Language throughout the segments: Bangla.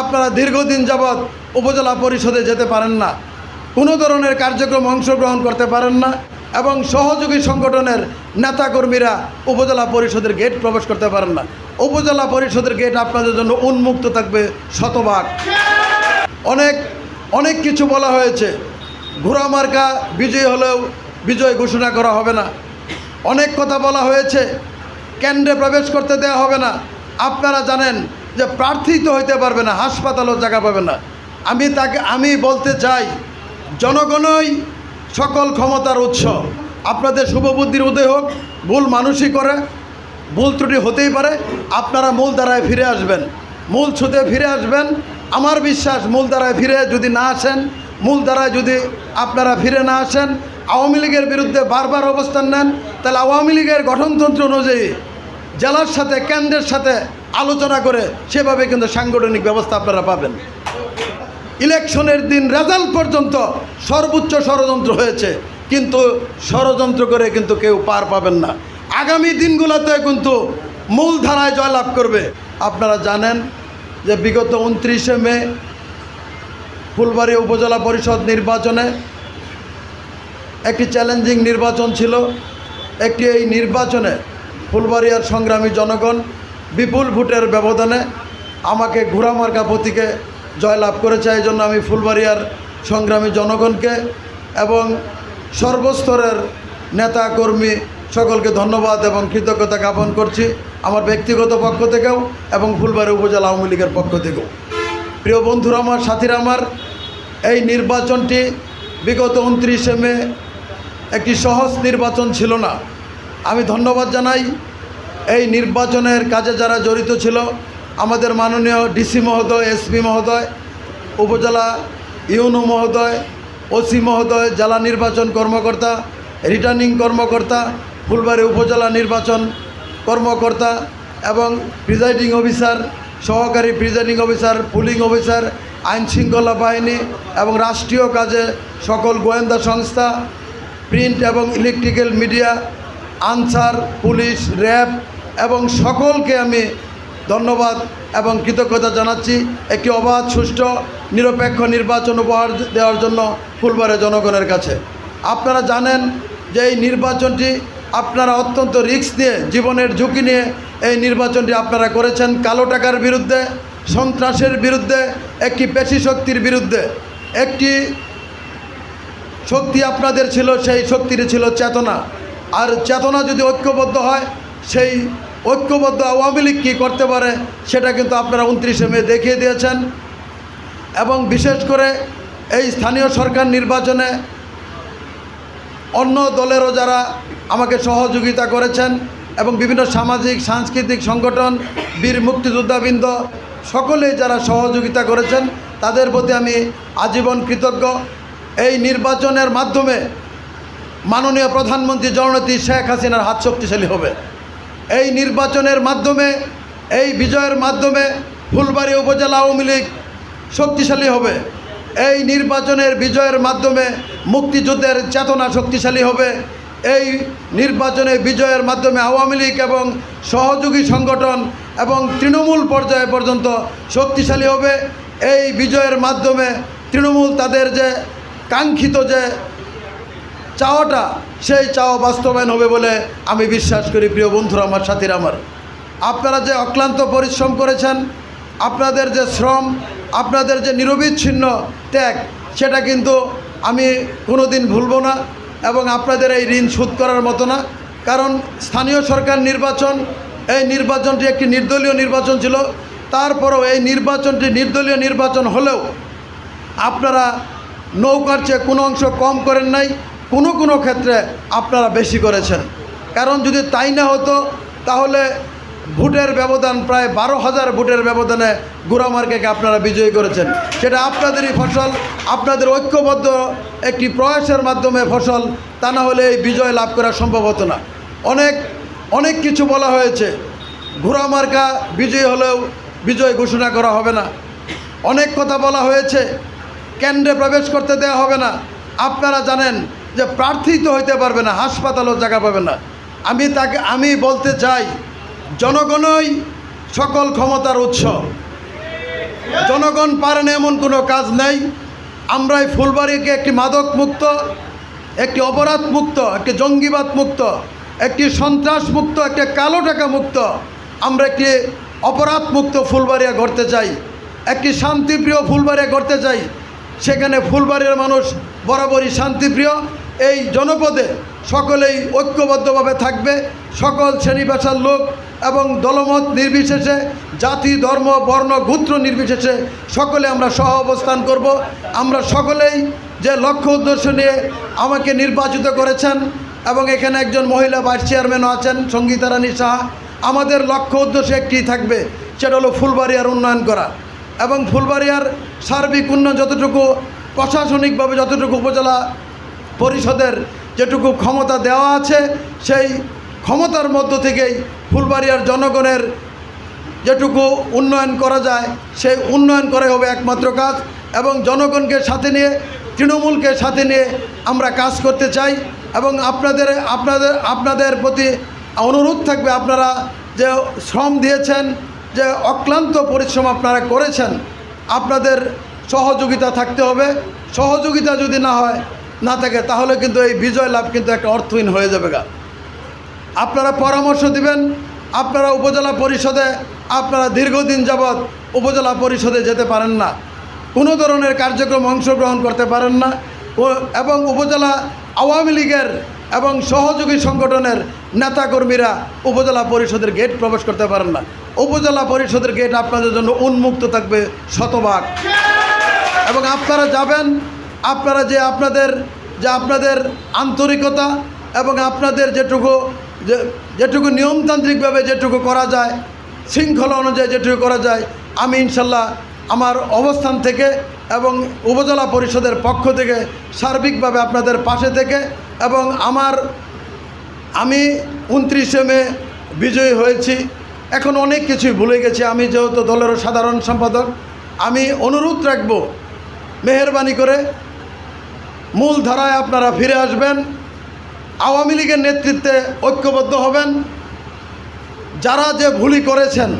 আপনারা দীর্ঘদিন যাবৎ উপজেলা পরিষদে যেতে পারেন না। কোনো ধরনের কার্যক্রম অংশগ্রহণ করতে পারেন না এবং সহযোগী সংগঠনের নেতাকর্মীরা উপজেলা পরিষদের গেট প্রবেশ করতে পারেন না। উপজেলা পরিষদের গেট আপনাদের জন্য উন্মুক্ত থাকবে শতভাগ। অনেক অনেক কিছু বলা হয়েছে। ঘোড়া মার্কা বিজয়ী হলেও বিজয় ঘোষণা করা হবে না। অনেক কথা বলা হয়েছে। কেন্দ্রে প্রবেশ করতে দেওয়া হবে না। আপনারা জানেন যে প্রার্থী তো হইতে পারবে না, হাসপাতালও জায়গা পাবে না। আমি তাকে, আমি বলতে চাই, জনগণই সকল ক্ষমতার উৎস। আপনাদের শুভবুদ্ধির উদয় হোক, ভুল মানুষই করে, ভুল ত্রুটি হতেই পারে, আপনারা মূল দ্বারায় ফিরে আসবেন। মূল ছুতে ফিরে আসবেন, আমার বিশ্বাস মূল দ্বারায় ফিরে যদি না আসেন, মূল দ্বারায় যদি আপনারা ফিরে না আসেন, আওয়ামী লীগের বিরুদ্ধে বারবার অবস্থান নেন, তাহলে আওয়ামী লীগের গঠনতন্ত্র অনুযায়ী জেলার সাথে, কেন্দ্রের সাথে আলোচনা করে সেভাবে কিন্তু সাংগঠনিক ব্যবস্থা আপনারা পাবেন। ইলেকশনের দিন রেজাল্ট পর্যন্ত সর্বোচ্চ ষড়যন্ত্র হয়েছে, কিন্তু ষড়যন্ত্র করে কিন্তু কেউ পার পাবেন না। আগামী দিনগুলোতে কিন্তু মূল ধারায় জয়লাভ করবে। আপনারা জানেন যে বিগত উনত্রিশে মে ফুলবাড়ি উপজেলা পরিষদ নির্বাচনে একটি চ্যালেঞ্জিং নির্বাচন ছিল। একটি এই নির্বাচনে ফুলবাড়িয়ার সংগ্রামী জনগণ বিপুল ভোটের ব্যবধানে আমাকে ঘোড়ামার্কা প্রতীকে জয়লাভ করেছে। এই জন্য আমি ফুলবাড়িয়ার সংগ্রামী জনগণকে এবং সর্বস্তরের নেতা, কর্মী সকলকে ধন্যবাদ এবং কৃতজ্ঞতা জ্ঞাপন করছি আমার ব্যক্তিগত পক্ষ থেকেও এবং ফুলবাড়ি উপজেলা আওয়ামী লীগের পক্ষ থেকেও। প্রিয় বন্ধুরা আমার, সাথীরা আমার, এই নির্বাচনটি বিগত উনত্রিশে মে একটি সহজ নির্বাচন ছিল না। আমি ধন্যবাদ জানাই। এই নির্বাচনের কাজে যারা জড়িত ছিল, আমাদের মাননীয় ডিসি মহোদয়, এসপি মহোদয়, উপজেলা ইউনো মহোদয়, ওসি মহোদয়, জেলা নির্বাচন কর্মকর্তা, রিটার্নিং কর্মকর্তা, ফুলবাড়ি উপজেলা নির্বাচন কর্মকর্তা এবং প্রিজাইডিং অফিসার, সহকারী প্রিজাইডিং অফিসার, পুলিং অফিসার, আইন শৃঙ্খলা বাহিনী এবং রাষ্ট্রীয় কাজে সকল গোয়েন্দা সংস্থা, প্রিন্ট এবং electrical media, Ansar, police, RAB এবং সকলকে আমি ধন্যবাদ এবং কৃতজ্ঞতা জানাচ্ছি। একটি অবাধ, সুষ্ঠু, নিরপেক্ষ নির্বাচন উপহার দেওয়ার জন্য ফুলবাড়ি জনগণের কাছে। আপনারা জানেন যে এই নির্বাচনটি আপনারা অত্যন্ত রিস্ক নিয়ে, জীবনের ঝুঁকি নিয়ে এই নির্বাচনটি আপনারা করেছেন। কালো টাকার বিরুদ্ধে, সন্ত্রাসের বিরুদ্ধে, একটি পেশি শক্তির বিরুদ্ধে। একটি শক্তি আপনাদের ছিল, সেই শক্তিটি ছিল চেতনা। আর চেতনা যদি ঐক্যবদ্ধ হয়, সেই ঐক্যবদ্ধ আওয়ামী লীগ কী করতে পারে, সেটা কিন্তু আপনারা উনত্রিশে মে দেখিয়ে দিয়েছেন। এবং বিশেষ করে এই স্থানীয় সরকার নির্বাচনে অন্য দলেরও যারা আমাকে সহযোগিতা করেছেন এবং বিভিন্ন সামাজিক, সাংস্কৃতিক সংগঠন, বীর মুক্তিযোদ্ধাবৃন্দ, সকলেই যারা সহযোগিতা করেছেন, তাদের প্রতি আমি আজীবন কৃতজ্ঞ। এই নির্বাচনের মাধ্যমে মাননীয় প্রধানমন্ত্রী জননেত্রী শেখ হাসিনার হাত শক্তিশালী হবে। এই নির্বাচনের মাধ্যমে, এই বিজয়ের মাধ্যমে ফুলবাড়ি উপজেলা আওয়ামী লীগ শক্তিশালী হবে। এই নির্বাচনের বিজয়ের মাধ্যমে মুক্তিযুদ্ধের চেতনা শক্তিশালী হবে। এই নির্বাচনে বিজয়ের মাধ্যমে আওয়ামী লীগ এবং সহযোগী সংগঠন এবং তৃণমূল পর্যায়ে পর্যন্ত শক্তিশালী হবে। এই বিজয়ের মাধ্যমে তৃণমূল তাদের যে কাঙ্ক্ষিত যে চাওয়াটা সেই চাওয়া বাস্তবায়ন হবে বলে আমি বিশ্বাস করি, প্রিয় বন্ধুরা আমার, সাথীরা আমার। আপনারা যে অক্লান্ত পরিশ্রম করেছেন, আপনাদের যে শ্রম, আপনাদের যে নিরবিচ্ছিন্ন ত্যাগ, সেটা কিন্তু আমি কোনো দিন ভুলব না এবং আপনাদের এই ঋণ শোধ করার মতো না। কারণ স্থানীয় সরকার নির্বাচন, এই নির্বাচনটি একটি নির্দলীয় নির্বাচন ছিল। তারপরেও এই নির্বাচনটি নির্দলীয় নির্বাচন হলেও আপনারা নৌকার চেয়ে কোনো অংশ কম করেন নাই। কোনো কোনো ক্ষেত্রে আপনারা বেশি করেছেন। কারণ যদি তাই না হতো, তাহলে ভোটের ব্যবধান প্রায় বারো হাজার ভোটের ব্যবধানে গুড়ামার্কেকে আপনারা বিজয়ী করেছেন। সেটা আপনাদেরই ফসল, আপনাদের ঐক্যবদ্ধ একটি প্রয়াসের মাধ্যমে ফসল, তা না হলে এই বিজয় লাভ করা সম্ভব হতো না। অনেক অনেক কিছু বলা হয়েছে। ঘোড়ামার্কা বিজয়ী হলেও বিজয় ঘোষণা করা হবে না। অনেক কথা বলা হয়েছে। কেন্দ্রে প্রবেশ করতে দেওয়া হবে না। আপনারা জানেন যে প্রার্থী তো হইতে পারবে না হাসপাতালও জায়গা পাবে না। আমি তাকে, আমি বলতে চাই, জনগণই সকল ক্ষমতার উৎস। জনগণ পারে না এমন কোনো কাজ নেই। আমরা এই ফুলবাড়িকে একটি মাদক মুক্ত একটি অপরাধ মুক্ত একটি জঙ্গিবাদ মুক্ত একটি সন্ত্রাস মুক্ত একটি কালো টাকা মুক্ত আমরা একটি অপরাধ মুক্ত ফুলবাড়িয়া গড়তে চাই। একটি শান্তিপ্রিয় ফুলবাড়িয়া গড়তে চাই। সেখানে ফুলবাড়ির মানুষ বরাবরই শান্তিপ্রিয়। এই জনপদে সকলেই ঐক্যবদ্ধভাবে থাকবে। সকল শ্রেণি পেশার লোক এবং দলমত নির্বিশেষে, জাতি, ধর্ম, বর্ণ, গোত্র নির্বিশেষে সকলে আমরা সহ অবস্থান করব। আমরা সকলেই যে লক্ষ্য উদ্দেশ্য নিয়ে আমাকে নির্বাচিত করেছেন এবং এখানে একজন মহিলা ভাইস চেয়ারম্যানও আছেন, সঙ্গীতা রানী সাহা, আমাদের লক্ষ্য উদ্দেশ্য একটি থাকবে, সেটা হলো ফুলবাড়িয়ার উন্নয়ন করা এবং ফুলবাড়িয়ার সার্বিক উন্নয়ন যতটুকু প্রশাসনিকভাবে যতটুকু উপজেলা পরিষদের যেটুকু ক্ষমতা দেওয়া আছে, সেই ক্ষমতার মধ্য থেকেই ফুলবাড়িয়ার জনগণের যেটুকু উন্নয়ন করা যায়, সেই উন্নয়ন করাই হবে একমাত্র কাজ এবং জনগণকে সাথে নিয়ে, তৃণমূলকে সাথে নিয়ে আমরা কাজ করতে চাই এবং আপনাদের আপনাদের আপনাদের প্রতি অনুরোধ থাকবে আপনারা যে শ্রম দিয়েছেন, যে অক্লান্ত পরিশ্রম আপনারা করেছেন, আপনাদের সহযোগিতা থাকতে হবে। সহযোগিতা যদি না হয় না থাকে, তাহলে কিন্তু এই বিজয় লাভ কিন্তু একটা অর্থহীন হয়ে যাবে গা। আপনারা পরামর্শ দিবেন, আপনারা উপজেলা পরিষদে, আপনারা দীর্ঘদিন যাবৎ উপজেলা পরিষদে যেতে পারেন না। কোনো ধরনের কার্যক্রম অংশগ্রহণ করতে পারেন না। এবং উপজেলা আওয়ামী লীগের এবং সহযোগী সংগঠনের নেতাকর্মীরা উপজেলা পরিষদের গেট প্রবেশ করতে পারেন না। উপজেলা পরিষদের গেট আপনাদের জন্য উন্মুক্ত থাকবে শতভাগ। এবং আপনারা যাবেন আপনারা যে আপনাদের যে আপনাদের আন্তরিকতা এবং আপনাদের যেটুকু যেটুকু নিয়মতান্ত্রিকভাবে যেটুকু করা যায়, শৃঙ্খলা অনুযায়ী যেটুকু করা যায়, আমি ইনশাল্লাহ আমার অবস্থান থেকে এবং উপজেলা পরিষদের পক্ষ থেকে সার্বিকভাবে আপনাদের পাশে থেকে এবং আমার, আমি উনত্রিশে মে বিজয়ী হয়েছি। এখন অনেক কিছুই ভুলে গেছি। আমি যেহেতু দলের সাধারণ সম্পাদক, আমি অনুরোধ রাখব, মেহরবানি করে মূল ধারায় আপনারা ফিরে আসবেন, আওয়ামী লীগের নেতৃত্বে ঐক্যবদ্ধ হবেন। যারা যে ভুলই করেছেন,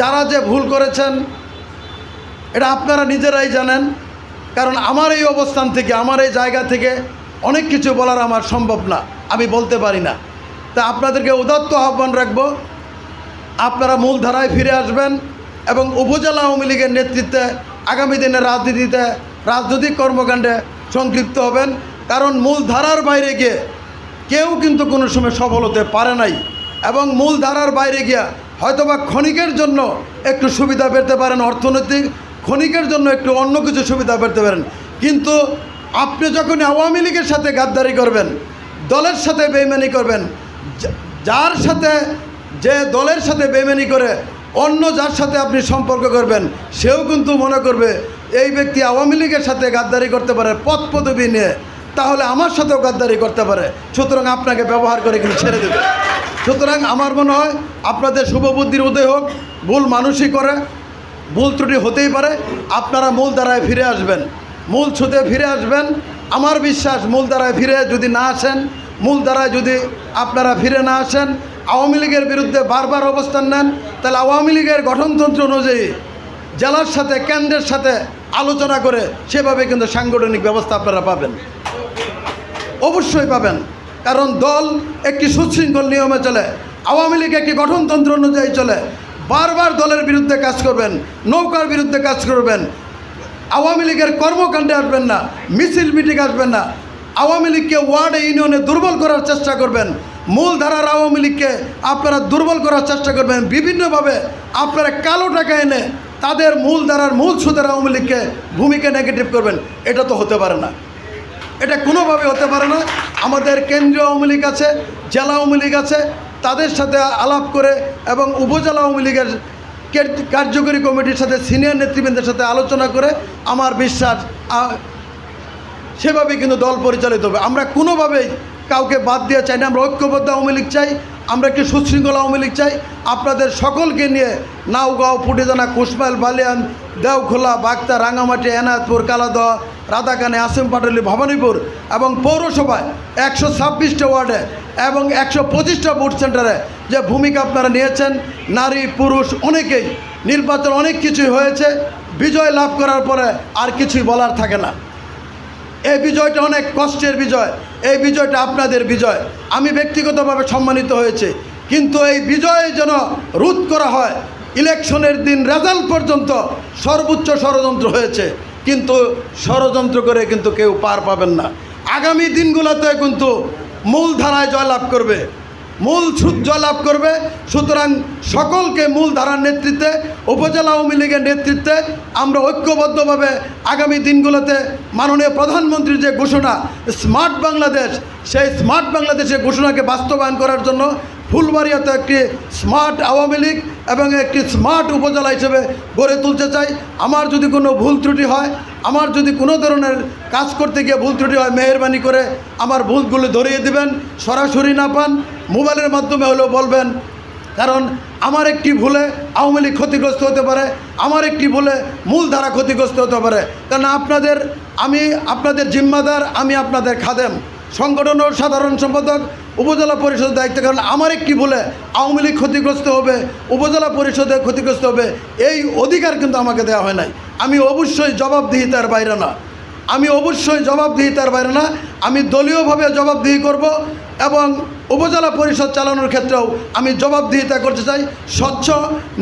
যারা যে ভুল করেছেন, এটা আপনারা নিজেরাই জানেন। কারণ আমার এই অবস্থান থেকে, আমার এই জায়গা থেকে অনেক কিছু বলার আমার সম্ভব না, আমি বলতে পারি না। তা আপনাদেরকে উদাত্ত আহ্বান রাখব, আপনারা মূল ধারায় ফিরে আসবেন এবং উপজেলা আওয়ামী লীগের নেতৃত্বে আগামী দিনে রাজনীতিতে, রাজনৈতিক কর্মকাণ্ডে সংক্ষিপ্ত হবেন। কারণ মূল ধারার বাইরে গিয়ে কেউ কিন্তু কোনো সময় সফল হতে পারে নাই এবং মূল ধারার বাইরে গিয়া হয়তোবা ক্ষণিকের জন্য একটু সুবিধা পেতে পারেন অর্থনৈতিক, ক্ষণিকের জন্য একটু অন্য কিছু সুবিধা পেতে পারেন। কিন্তু আপনি যখন আওয়ামী লীগের সাথে গাদ্দারি করবেন, দলের সাথে বেইমানি করবেন যার সাথে, যে দলের সাথে বেইমানি করে অন্য যার সাথে আপনি সম্পর্ক করবেন, সেও কিন্তু মনে করবে এই ব্যক্তি আওয়ামী লীগের সাথে গাদ্দারি করতে পারে পদ পদবি নিয়ে, তাহলে আমার সাথেও গাদ্দারি করতে পারে। সুতরাং আপনাকে ব্যবহার করে কিন্তু ছেড়ে দেবে। সুতরাং আমার মনে হয় আপনাদের শুভবুদ্ধির উদয় হোক, ভুল মানুষই করে, ভুল ত্রুটি হতেই পারে। আপনারা মূল দ্বারায় ফিরে আসবেন। মূল ছুতে ফিরে আসবেন। আমার বিশ্বাস, মূল দ্বারায় ফিরে যদি না আসেন, মূল দ্বারায় যদি আপনারা ফিরে না আসেন, আওয়ামী লীগের বিরুদ্ধে বারবার অবস্থান নেন, তাহলে আওয়ামী লীগের গঠনতন্ত্র অনুযায়ী জেলার সাথে, কেন্দ্রের সাথে আলোচনা করে সেভাবে কিন্তু সাংগঠনিক ব্যবস্থা আপনারা পাবেন। অবশ্যই পাবেন, কারণ দল একটি সুশৃঙ্খল নিয়মে চলে, আওয়ামী লীগ একটি গঠনতন্ত্র অনুযায়ী চলে, বারবার দলের বিরুদ্ধে কাজ করবেন, নৌকার বিরুদ্ধে কাজ করবেন, আওয়ামী লীগের কর্মকাণ্ডে আসবেন না, মিছিল মিটিং আসবেন না, আওয়ামী লীগকে ওয়ার্ড, ইউনিয়নে দুর্বল করার চেষ্টা করবেন মূল ধারার আওয়ামী লীগকে আপনারা দুর্বল করার চেষ্টা করবেন, বিভিন্নভাবে আপনারা কালো টাকা এনে তাদের মূল ধারার মূল সুদের আওয়ামী লীগকে ভূমিকা নেগেটিভ করবেন, এটা তো হতে পারে না। এটা কোনোভাবে হতে পারে না। আমাদের কেন্দ্রীয় আওয়ামী লীগ আছে, জেলা আওয়ামী লীগ আছে, তাদের সাথে আলাপ করে এবং উপজেলা আওয়ামী লীগের কার্যকরী কমিটির সাথে সিনিয়র নেতৃবৃন্দের সাথে আলোচনা করে আমার বিশ্বাস সেভাবে কিন্তু দল পরিচালিত হবে। আমরা কোনোভাবেই কাউকে বাদ দিয়ে চাই না, আমরা ঐক্যবদ্ধ আওয়ামী লীগ চাই, আমরা একটি সুশৃঙ্খল আওয়ামী লীগ চাই। আপনাদের সকলকে নিয়ে নাওগাঁও, ফুটেজানা, কুশমাইল, বালিয়ান, দেওখোলা বাগতা রাঙামাটি এনায়তপুর, কালাদহ, রাধাকানে, আসিম, পাটলি, ভবানীপুর এবং পৌরসভায় একশো ছাব্বিশটা ওয়ার্ডে এবং একশো পঁচিশটা বুথ সেন্টারে যে ভূমিকা আপনারা নিয়েছেন, নারী, পুরুষ, অনেকেই। নির্বাচন অনেক কিছুই হয়েছে, বিজয় লাভ করার পরে আর কিছুই বলার থাকে না। এই বিজয়টা অনেক কষ্টের বিজয়, এই বিজয়টা আপনাদের বিজয়। আমি ব্যক্তিগতভাবে সম্মানিত হয়েছে, কিন্তু এই বিজয় যেন রোধ করা হয়, ইলেকশনের দিন রেজাল্ট পর্যন্ত সর্বোচ্চ ষড়যন্ত্র হয়েছে, কিন্তু ষড়যন্ত্র করে কিন্তু কেউ পার পাবেন না। আগামী দিনগুলোতে কিন্তু মূলধারায় জয়লাভ করবে। মূল সূর্য লাভ করবে। সুতরাং সকলকে মূল ধারার নেতৃত্বে, উপজেলা আওয়ামী লীগের নেতৃত্বে আমরা ঐক্যবদ্ধভাবে আগামী দিনগুলোতে মাননীয় প্রধানমন্ত্রীর যে ঘোষণা, স্মার্ট বাংলাদেশ, সেই স্মার্ট বাংলাদেশের ঘোষণাকে বাস্তবায়ন করার জন্য ফুলবাড়িয়াতে একটি স্মার্ট আওয়ামী লীগ এবং একটি স্মার্ট উপজেলা হিসেবে গড়ে তুলতে চাই। আমার যদি কোনো ভুল ত্রুটি হয়, আমার যদি কোনো ধরনের কাজ করতে গিয়ে ভুল ত্রুটি হয়, মেহরবানি করে আমার ভুলগুলো ধরিয়ে দিবেন, সরাসরি না পান, মোবাইলের মাধ্যমে হলেও বলবেন, কারণ আমার একটি ভুলে আওয়ামী লীগ ক্ষতিগ্রস্ত হতে পারে, আমার একটি ভুলে মূলধারা ক্ষতিগ্রস্ত হতে পারে। কারণ আপনাদের, আমি আপনাদের জিম্মাদার, আমি আপনাদের খাদেম। সংগঠন ও সাধারণ সম্পাদক, উপজেলা পরিষদের দায়িত্ব কারণ আমার একটি বলে আওয়ামী লীগ ক্ষতিগ্রস্ত হবে, উপজেলা পরিষদে ক্ষতিগ্রস্ত হবে, এই অধিকার কিন্তু আমাকে দেওয়া হয় নাই। আমি অবশ্যই জবাবদিহিতার বাইরে না। আমি অবশ্যই জবাবদিহিতার বাইরে না। আমি দলীয়ভাবে জবাবদিহি করব। এবং উপজেলা পরিষদ চালানোর ক্ষেত্রেও আমি জবাবদিহিতা করতে চাই স্বচ্ছ,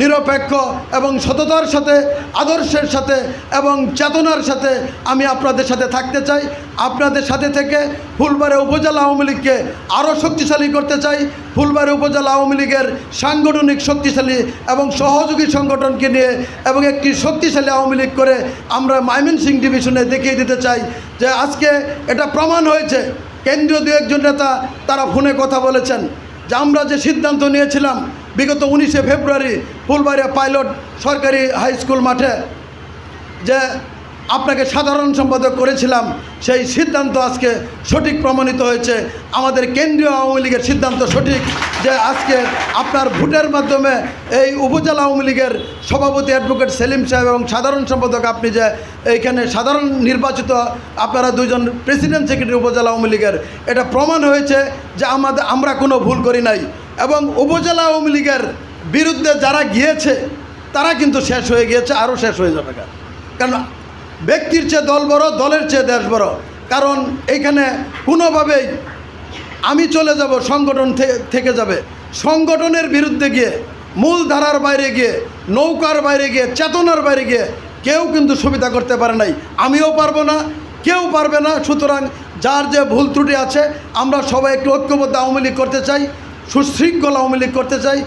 নিরপেক্ষ এবং সততার সাথে, আদর্শের সাথে এবং চেতনার সাথে আমি আপনাদের সাথে থাকতে চাই। আপনাদের সাথে থেকে ফুলবাড়ি উপজেলা আওয়ামী লীগকে আরও শক্তিশালী করতে চাই। ফুলবাড়ি উপজেলা আওয়ামী লীগের সাংগঠনিক শক্তিশালী এবং সহযোগী সংগঠনকে নিয়ে এবং একটি শক্তিশালী আওয়ামী লীগ করে আমরা মাইমিন সিং ডিভিশনে দেখিয়ে দিতে চাই যে আজকে এটা প্রমাণ হয়েছে কেন্দ্রীয় দু একজন নেতা, তারা ফোনে কথা বলেছেন। যে আমরা যে সিদ্ধান্ত নিয়েছিলাম, বিগত উনিশে ফেব্রুয়ারি, ফুলবাড়িয়া পাইলট সরকারি হাই স্কুল মাঠে, যে আপনাকে সাধারণ সম্পাদক করেছিলাম। সেই সিদ্ধান্ত আজকে সঠিক প্রমাণিত হয়েছে। আমাদের কেন্দ্রীয় আওয়ামী লীগের সিদ্ধান্ত সঠিক যে আজকে আপনার ভোটের মাধ্যমে এই উপজেলা আওয়ামী লীগের সভাপতি অ্যাডভোকেট সেলিম সাহেব এবং সাধারণ সম্পাদক আপনি যে এইখানে সাধারণ নির্বাচিত আপনারা দুজন প্রেসিডেন্ট সেক্রেটারি উপজেলা আওয়ামী লীগের, এটা প্রমাণ হয়েছে যে আমাদের আমরা কোনো ভুল করি নাই। এবং উপজেলা আওয়ামী লীগের বিরুদ্ধে যারা গিয়েছে, তারা কিন্তু শেষ হয়ে গিয়েছে, আরও শেষ হয়ে যাবে। কারণ ব্যক্তির চেয়ে দল বড়, দলের চেয়ে দেশ বড়। কারণ এইখানে কোনোভাবেই আমি চলে যাব, সংগঠন থেকে যাবে। সংগঠনের বিরুদ্ধে গিয়ে, মূল ধারার বাইরে গিয়ে, নৌকার বাইরে গিয়ে, চেতনার বাইরে গিয়ে কেউ কিন্তু সুবিধা করতে পারে নাই। আমিও পারব না, কেউ পারবে না। সুতরাং যার যে ভুল ত্রুটি আছে, আমরা সবাই একটু ঐক্যবদ্ধ আওয়ামী লীগ করতে চাই, সুশৃঙ্খল আওয়ামী লীগ করতে চাই।